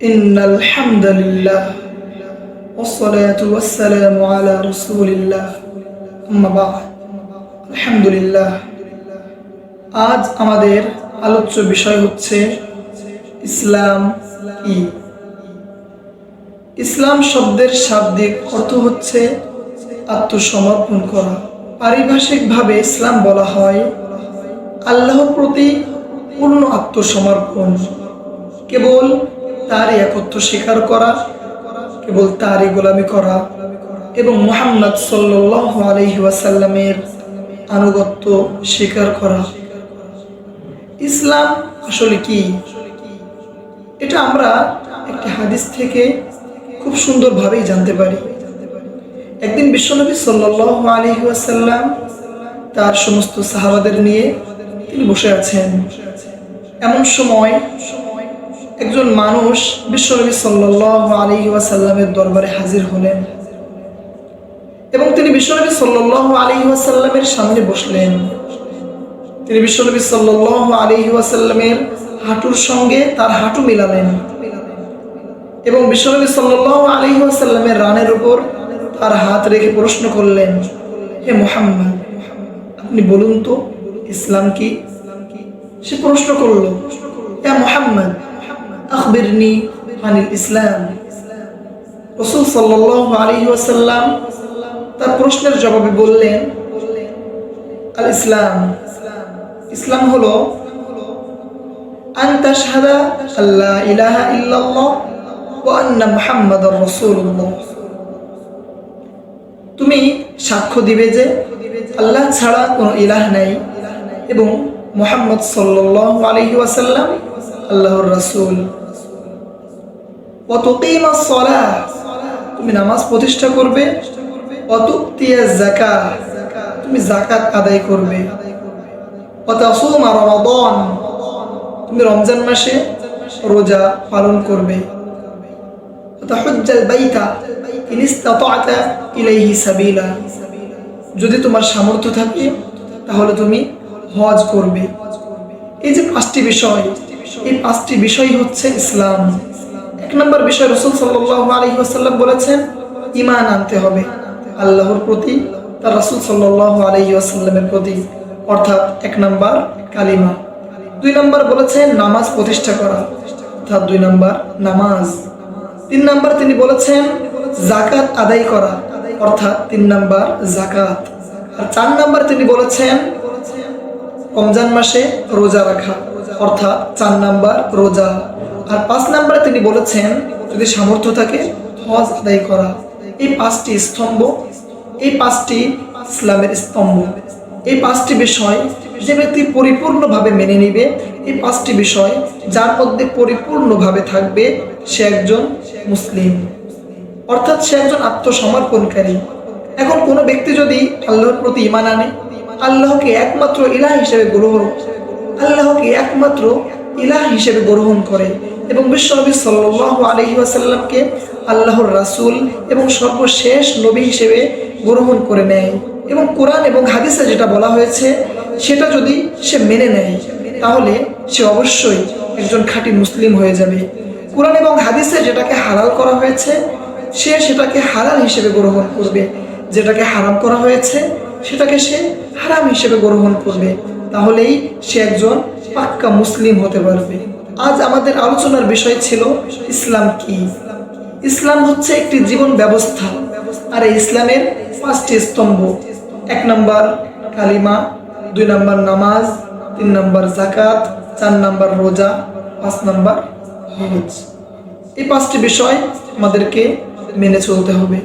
إن الحمد لله والصلاة والسلام على رسول الله أما بعد الحمد لله আজ আমাদের আলোচ্য বিষয় হচ্ছে ইসলাম কি ইসলাম শব্দের শাব্দিক অর্থ হচ্ছে আত্মসমর্পণ করা পারিভাষিকভাবে ইসলাম বলা হয় আল্লাহর প্রতি পূর্ণ আত্মসমর্পণ কেবল তারই একত্র স্বীকার করা, কেবল তারই গোলামি করা এবং মোহাম্মদ সাল্লাহ আলহি ওয়াসাল্লামের আনুগত্য স্বীকার করা। ইসলাম আসলে কি? এটা আমরা একটি হাদিস থেকে খুব সুন্দরভাবেই জানতে পারি। একদিন বিশ্বনবী সাল্লাহ আলহি ওয়াসাল্লাম তার সমস্ত সাহাবাদের নিয়ে তিনি বসে আছেন। এমন সময় একজন মানুষ বিশ্বনবী সাল্লাহ আলী ওয়াসাল্লামের দরবারে হাজির হলেন এবং তিনি বিশ্বনবী সাল্লাহ আলী ওয়াসাল্লামের সামনে বসলেন। তিনি বিশ্বনবী সাল্লাহ আলী ওয়াসাল্লামের হাঁটুর সঙ্গে তার হাঁটু মিলালেন এবং বিশ্বনবী সাল্লাহ আলী ওয়াসাল্লামের রানের উপর তার হাত রেখে প্রশ্ন করলেন, হে মোহাম্মদ, আপনি বলুন তো, ইসলাম কি? সে প্রশ্ন করল হে মোহাম্মদ। আখবিরনি আনিল ইসলাম। রসুল সাল্লাহ আলী ওয়াসাল্লাম তার প্রশ্নের জবাবে বললেন, আল ইসলাম ইসলাম হলো আন্তা শাহাদা আল্লাহ ইলাহা ইল্লাল্লাহ ও আন্না মুহাম্মাদুর রাসূলুল্লাহ। তুমি সাক্ষ্য দিবে যে আল্লাহ ছাড়া কোনো ইলাহ নাই এবং মোহাম্মদ সাল্লাহ আলহি ওয়াসাল্লাম আল্লাহর রাসূল। তুমি নামাজ প্রতিষ্ঠা করবে। অতুক্তিয়া জাকা তুমি জাকাত আদায় করবে। রমাদন, তুমি রমজান মাসে রোজা পালন করবে। যদি তোমার সামর্থ্য থাকে, তাহলে তুমি হজ করবে। এই যে পাঁচটি বিষয় এই পাঁচটি বিষয় হচ্ছে ইসলাম। এক নম্বর বিষয় রসুল সাল্লাহ আলহি আসাল্লাম বলেছেন ইমান আনতে হবে আল্লাহর প্রতি, তার রসুল সাল্লাহ আলহি আসাল্লামের প্রতি। অর্থাৎ এক নম্বর কালিমা। দুই নম্বর বলেছেন নামাজ প্রতিষ্ঠা করা। অর্থাৎ দুই নম্বর নামাজ। তিন নম্বর তিনি বলেছেন জাকাত আদায় করা। অর্থাৎ তিন নম্বর জাকাত আর চার নম্বর তিনি বলেছেন রমজান মাসে রোজা রাখা। অর্থাৎ চার নাম্বার রোজা। আর পাঁচ নাম্বারে তিনি বলেছেন, যদি সামর্থ্য থাকে, হজ আদায় করা। এই পাঁচটি স্তম্ভ, এই পাঁচটি ইসলামের স্তম্ভ। এই পাঁচটি বিষয় যে ব্যক্তি পরিপূর্ণভাবে মেনে নিবে, এই পাঁচটি বিষয় যার মধ্যে পরিপূর্ণভাবে থাকবে সে একজন মুসলিম। অর্থাৎ সে একজন আত্মসমর্পণকারী। এখন কোনো ব্যক্তি যদি আল্লাহর প্রতি ইমান আনে, আল্লাহকে একমাত্র ইলাহ হিসেবে গ্রহণ আল্লাহকে একমাত্র ইলাহ হিসেবে গ্রহণ করে এবং বিশ্বনবী সাল্লাহ আলহি আসাল্লামকে আল্লাহর রাসুল এবং সর্বশেষ নবী হিসেবে গ্রহণ করে নেয় এবং কোরআন এবং হাদিসে যেটা বলা হয়েছে, সেটা যদি সে মেনে নেয়, তাহলে সে অবশ্যই একজন খাঁটি মুসলিম হয়ে যাবে। কোরআন এবং হাদিসে যেটাকে হালাল করা হয়েছে, সে সেটাকে হালাল হিসেবে গ্রহণ করবে। যেটাকে হারাম করা হয়েছে, সেটাকে সে হারাম হিসেবে গ্রহণ করবে। তাহলেই সে একজন পাক্কা মুসলিম হতে পারবে। আজ আমাদের আলোচনার বিষয় ছিল ইসলাম কি? ইসলাম হচ্ছে একটি জীবন ব্যবস্থা, আর ইসলামের পাঁচটি স্তম্ভ। এক নম্বর কালিমা, দুই নম্বর নামাজ, তিন নম্বর জাকাত চার নম্বর রোজা, পাঁচ নম্বর হজ। এই পাঁচটি বিষয় আমাদেরকে মেনে চলতে হবে।